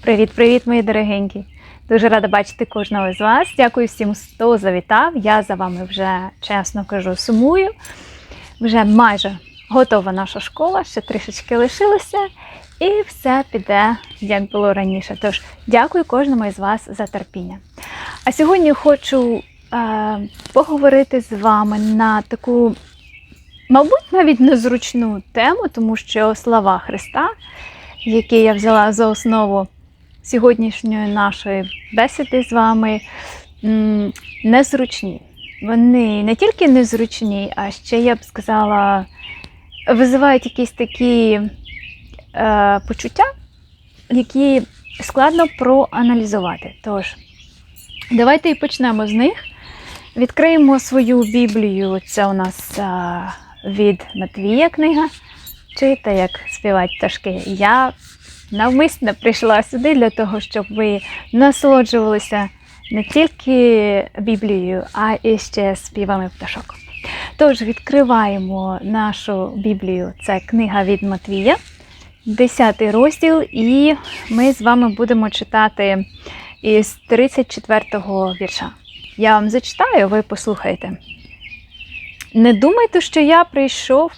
Привіт-привіт, мої дорогенькі! Дуже рада бачити кожного з вас. Дякую всім, хто завітав. Я за вами вже чесно кажу, сумую. Вже майже готова наша школа, ще трішечки лишилося, і все піде, як було раніше. Тож дякую кожному із вас за терпіння. А сьогодні хочу е, поговорити з вами на таку, мабуть, навіть незручну тему, тому що слова Христа, які я взяла за основу сьогоднішньої нашої бесіди з вами, незручні. Вони не тільки незручні, а ще я б сказала, визивають якісь такі е, почуття, які складно проаналізувати. Тож, давайте і почнемо з них. Відкриємо свою Біблію. Це у нас е, від Матвія книга. Чуєте, як співають пташки. Я навмисно прийшла сюди для того, щоб ви насолоджувалися не тільки Біблією, а і ще співами пташок. Тож відкриваємо нашу Біблію. Це книга від Матвія, 10 розділ, і ми з вами будемо читати із 34-го вірша. Я вам зачитаю, ви послухайте. Не думайте, що я прийшов,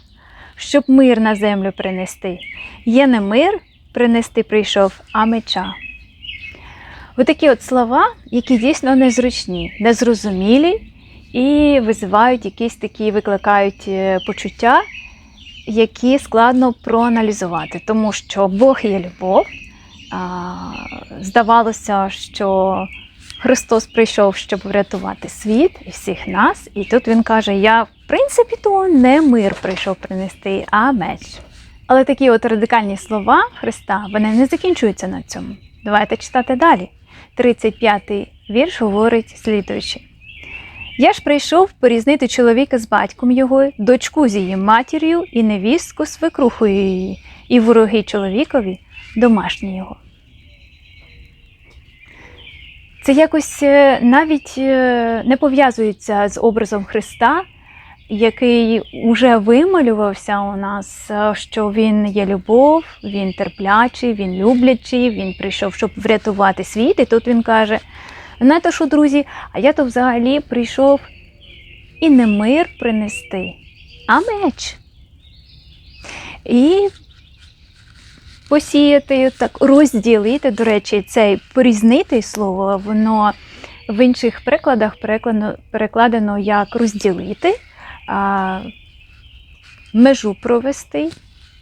щоб мир на землю принести. Є не мир принести прийшов, а меча. Отакі от слова, які дійсно незручні, незрозумілі і визивають якісь такі, викликають е, почуття, які складно проаналізувати, тому що Бог є любов. Здавалося, що Христос прийшов, щоб врятувати світ і всіх нас. І тут Він каже: Я, в принципі, то не мир прийшов принести, а меч. Але такі от радикальні слова Христа вони не закінчуються на цьому. Давайте читати далі. 35-й вірш говорить слідуючи. Я ж прийшов порізнити чоловіка з батьком його, дочку з її матір'ю і невістку свекрухою її, і вороги чоловікові домашні його. Це якось е, навіть е, не пов'язується з образом Христа, який уже вималювався у нас, е, що він є любов, він терплячий, він люблячий, він прийшов, щоб врятувати світ. І тут він каже: знаєте що, друзі, а я то взагалі прийшов і не мир принести, а меч. І посіяти, так, розділити, до речі, цей порізнити слово, воно в інших перекладено, перекладено як розділити а, межу провести,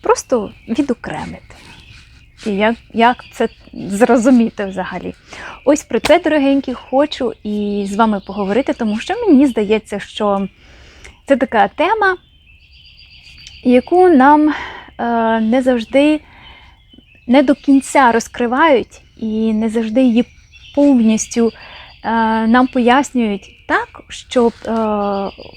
просто відокремити. І як, як це зрозуміти взагалі? Ось про це, дорогенькі, хочу і з вами поговорити, тому що мені здається, що це така тема, яку нам е, не завжди не до кінця розкривають і не завжди її повністю нам пояснюють так, щоб е,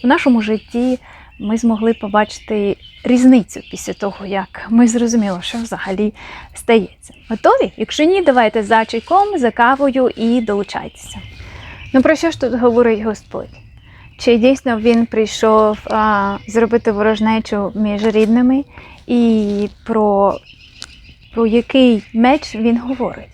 в нашому житті ми змогли побачити різницю після того, як ми зрозуміли, що взагалі стається. Готові? Якщо ні, давайте за чайком, за кавою і долучайтеся. Ну про що ж тут говорить Господь? Чи дійсно він прийшов а, зробити ворожнечу між рідними і про, про який меч він говорить?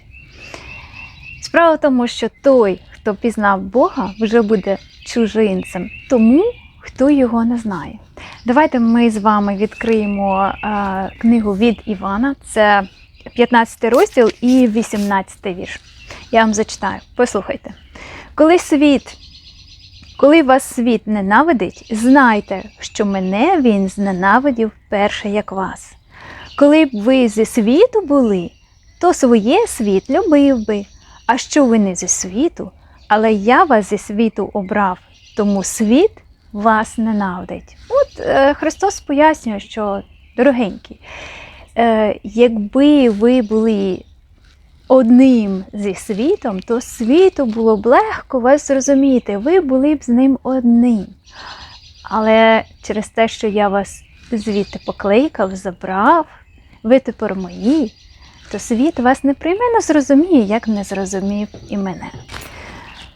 Справа в тому, що той, хто пізнав Бога, вже буде чужинцем тому, хто його не знає. Давайте ми з вами відкриємо а, книгу від Івана, це 15 розділ і 18 вірш. Я вам зачитаю. Послухайте. Коли світ, коли вас світ ненавидить, знайте, що мене він зненавидів перше, як вас. Коли б ви зі світу були, то своє світ любив би. А що ви не зі світу, але я вас зі світу обрав, тому світ вас ненавидить. От е, Христос пояснює, що, дорогенькі, е, якби ви були одним зі світом, то світу було б легко вас зрозуміти, ви були б з ним одним. Але через те, що я вас звідти покликав, забрав, ви тепер мої, то світ вас непременно зрозуміє, як не зрозумів і мене.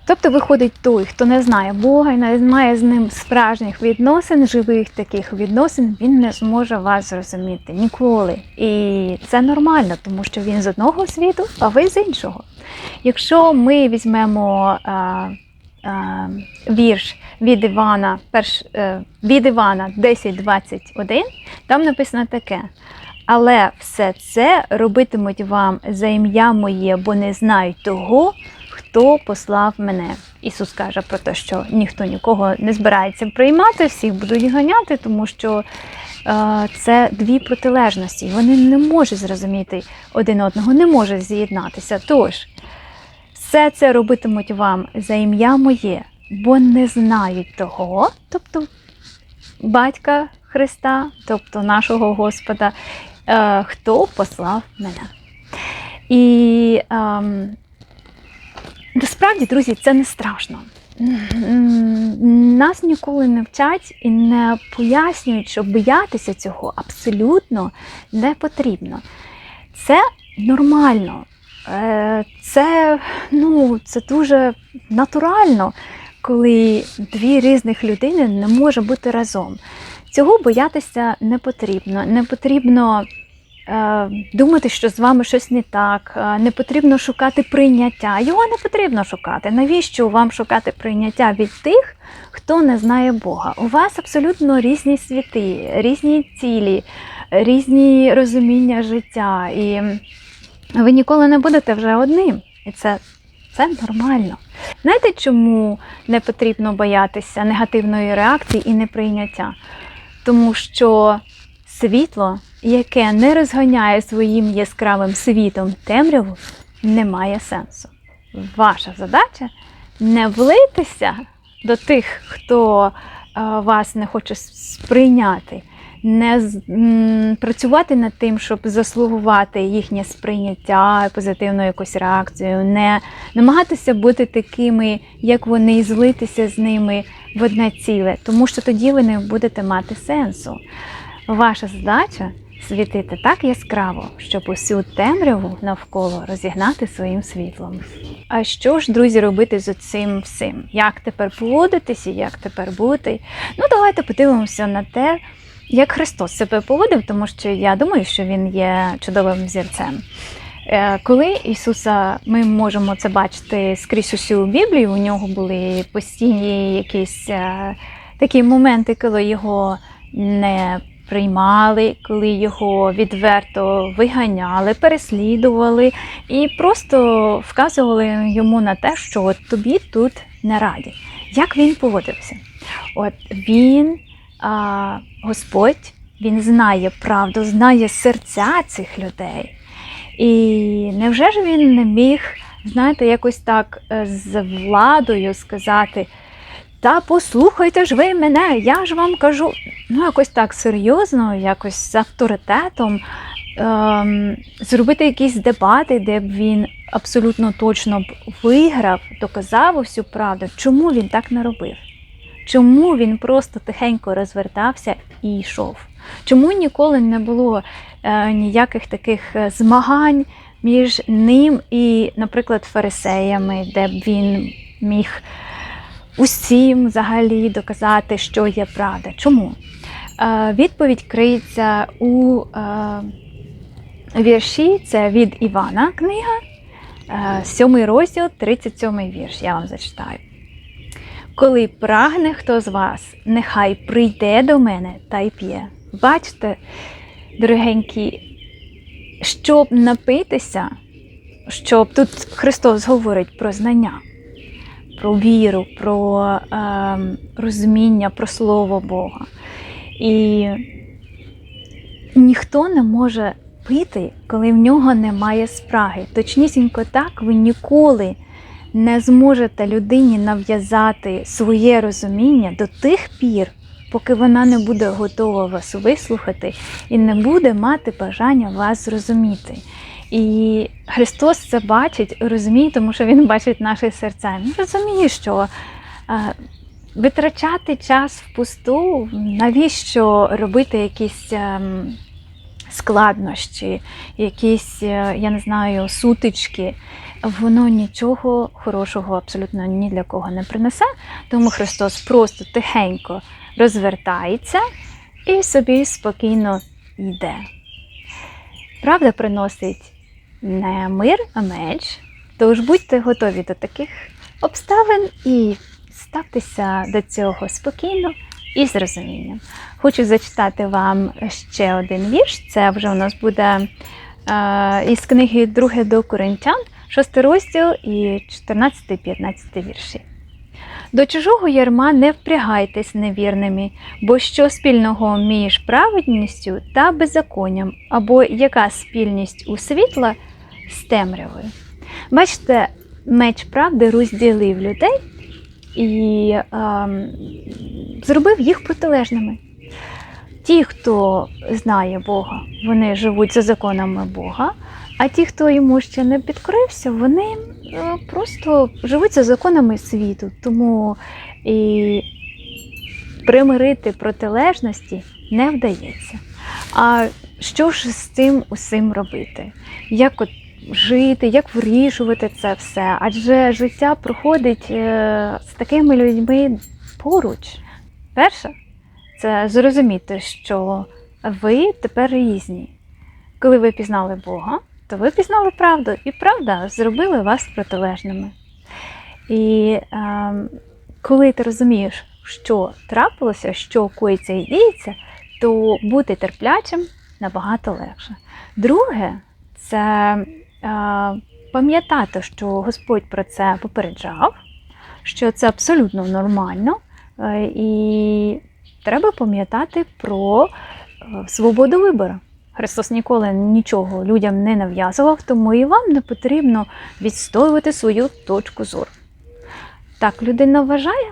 Тобто виходить той, хто не знає Бога і не має з ним справжніх відносин, живих таких відносин, він не зможе вас зрозуміти ніколи. І це нормально, тому що він з одного світу, а ви з іншого. Якщо ми візьмемо а, а, вірш від Івана, перш, е, від Івана 10.21, там написано таке. Але все це робитимуть вам за ім'я моє, бо не знають того, хто послав мене. Ісус каже про те, що ніхто нікого не збирається приймати, всіх будуть ганяти, тому що е, це дві протилежності. Вони не можуть зрозуміти один одного, не можуть з'єднатися. Тож, все це робитимуть вам за ім'я моє, бо не знають того, тобто батька Христа, тобто нашого Господа, е, хто послав мене. І ем, насправді, друзі, це не страшно. Нас ніколи не вчать і не пояснюють, що боятися цього абсолютно не потрібно. Це нормально. Е, Це, ну, це дуже натурально, коли дві різних людини не можуть бути разом. Цього боятися не потрібно. Не потрібно думати, що з вами щось не так. е, Не потрібно шукати прийняття. Його не потрібно шукати. Навіщо вам шукати прийняття від тих, хто не знає Бога? У вас абсолютно різні світи, різні цілі, різні розуміння життя. І ви ніколи не будете вже одним. І це, це нормально. Знаєте, чому не потрібно боятися негативної реакції і неприйняття? Тому що світло, яке не розганяє своїм яскравим світом темряву, не має сенсу. Ваша задача не влитися до тих, хто е, вас не хоче сприйняти, не працювати над тим, щоб заслугувати їхнє сприйняття, позитивну якусь реакцію, не намагатися бути такими, як вони, і злитися з ними в одне ціле, тому що тоді ви не будете мати сенсу. Ваша задача світити так яскраво, щоб усю темряву навколо розігнати своїм світлом. А що ж, друзі, робити з цим всім? Як тепер поводитися, як тепер бути? Ну, давайте подивимося на те, як Христос себе поводив, тому що я думаю, що Він є чудовим зірцем. Е, Коли Ісуса ми можемо це бачити скрізь усю Біблію, у нього були постійні якісь е, такі моменти, коли його не приймали, коли його відверто виганяли, переслідували і просто вказували йому на те, що от тобі тут не раді. Як він поводився? От він, а, Господь, він знає правду, знає серця цих людей. І невже ж він не міг, знаєте, якось так е, з владою сказати: та послухайте ж ви мене, я ж вам кажу. Ну, якось так серйозно, якось з авторитетом ем, зробити якісь дебати, де б він абсолютно точно б виграв, доказав усю правду. Чому він так не робив? Чому він просто тихенько розвертався і йшов? Чому ніколи не було е, ніяких таких е, змагань між ним і, наприклад, фарисеями, де б він міг усім взагалі доказати, що є правда? Чому? Е, відповідь криється у е, вірші, це від Івана книга, е, 7 розділ, 37 вірш. Я вам зачитаю. Коли прагне хто з вас, нехай прийде до мене та й п'є. Бачите, дорогенькі, щоб напитися, щоб тут Христос говорить про знання, про віру, про е, розуміння, про Слово Бога. І ніхто не може пити, коли в нього немає спраги. Точнісінько так ви ніколи не зможете людині нав'язати своє розуміння до тих пір, поки вона не буде готова вас вислухати і не буде мати бажання вас зрозуміти. І Христос це бачить, розуміє, тому що Він бачить наші серця. Він розуміє, що е, витрачати час впусту, навіщо робити якісь ем, складнощі, якісь, е, я не знаю, сутички, воно нічого хорошого абсолютно ні для кого не принесе. Тому Христос просто тихенько розвертається і собі спокійно йде. Правда приносить не мир, а меч. Тож будьте готові до таких обставин і ставтеся до цього спокійно і з розумінням. Хочу зачитати вам ще один вірш. Це вже у нас буде е, із книги 2 до Коринтян, 6 розділ і 14-15 вірші. До чужого ярма не впрягайтесь невірними, бо що спільного між праведністю та беззаконням, або яка спільність у світла з темрявою. Бачите, меч правди розділив людей і ем, зробив їх протилежними. Ті, хто знає Бога, вони живуть за законами Бога, а ті, хто йому ще не підкорився, вони просто живуть за законами світу. Тому і примирити протилежності не вдається. А що ж з цим усім робити? Як от жити, як вирішувати це все? Адже життя проходить е, з такими людьми поруч. Перше, це зрозуміти, що ви тепер різні. Коли ви пізнали Бога, то ви пізнали правду, і правда зробила вас протилежними. І е, коли ти розумієш, що трапилося, що коїться і діється, то бути терплячим набагато легше. Друге, це пам'ятати, що Господь про це попереджав, що це абсолютно нормально, е, і треба пам'ятати про е, свободу вибору. Христос ніколи нічого людям не нав'язував, тому і вам не потрібно відстоювати свою точку зору. Так людина вважає,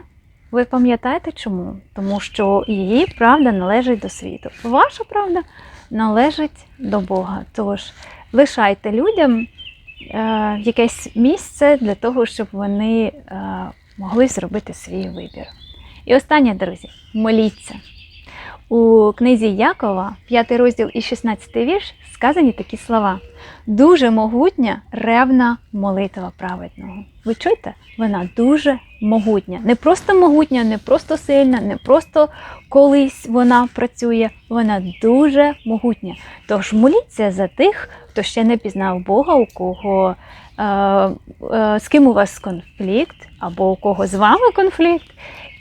ви пам'ятаєте чому? Тому що її правда належить до світу. Ваша правда належить до Бога. Тож лишайте людям е, якесь місце для того, щоб вони е, могли зробити свій вибір. І останнє, друзі, моліться. У книзі Якова, 5 розділ і 16 вірш, сказані такі слова: дуже могутня ревна молитва праведного. Ви чуєте? Вона дуже могутня. Не просто могутня, не просто сильна, не просто колись вона працює, вона дуже могутня. Тож моліться за тих, хто ще не пізнав Бога, у кого е, е, з ким у вас конфлікт, або у кого з вами конфлікт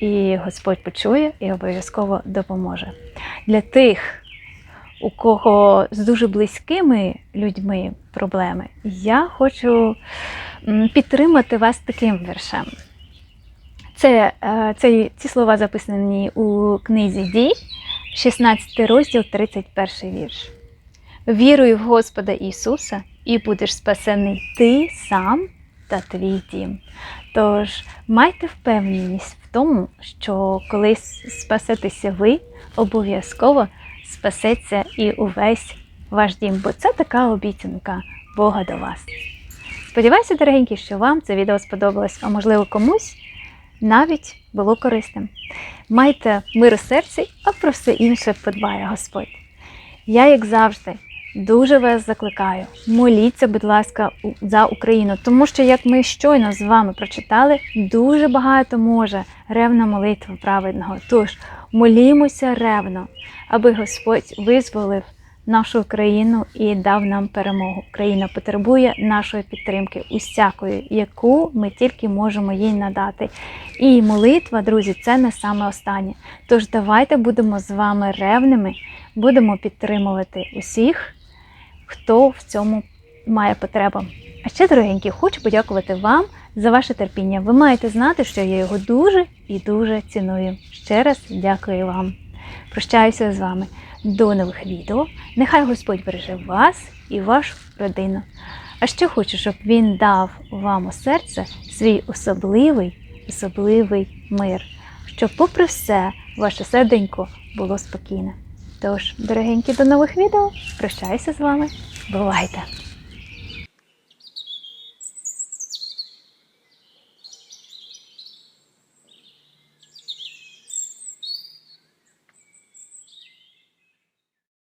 і Господь почує і обов'язково допоможе. Для тих, у кого з дуже близькими людьми проблеми, я хочу підтримати вас таким вершем. Це, е, це, Ці слова записані у книзі Дій, 16 розділ, 31 вірш. Віруй в Господа Ісуса, і будеш спасений ти сам та твій дім. Тож майте впевненість в тому, що коли спасетеся ви, обов'язково спасеться і увесь ваш дім, бо це така обіцянка Бога до вас. Сподіваюся, дорогенькі, що вам це відео сподобалось, а можливо комусь навіть було корисним. Майте мир у серці, а про все інше подбає Господь. Я, як завжди, Дуже вас закликаю, моліться, будь ласка, за Україну, тому що, як ми щойно з вами прочитали, дуже багато може ревна молитва праведного. Тож молімося ревно, аби Господь визволив нашу країну і дав нам перемогу. Україна потребує нашої підтримки, усякої, яку ми тільки можемо їй надати. І молитва, друзі, це не саме останнє. Тож давайте будемо з вами ревними, будемо підтримувати усіх хто в цьому має потребу. А ще, дорогенькі, хочу подякувати вам за ваше терпіння. Ви маєте знати, що я його дуже і дуже ціную. Ще раз дякую вам. Прощаюся з вами до нових відео. Нехай Господь береже вас і вашу родину. А ще хочу, щоб він дав вам у серце свій особливий, особливий мир, щоб, попри все, ваше серденько було спокійне. Тож, дорогенькі, до нових відео. Прощаюся з вами. Бувайте!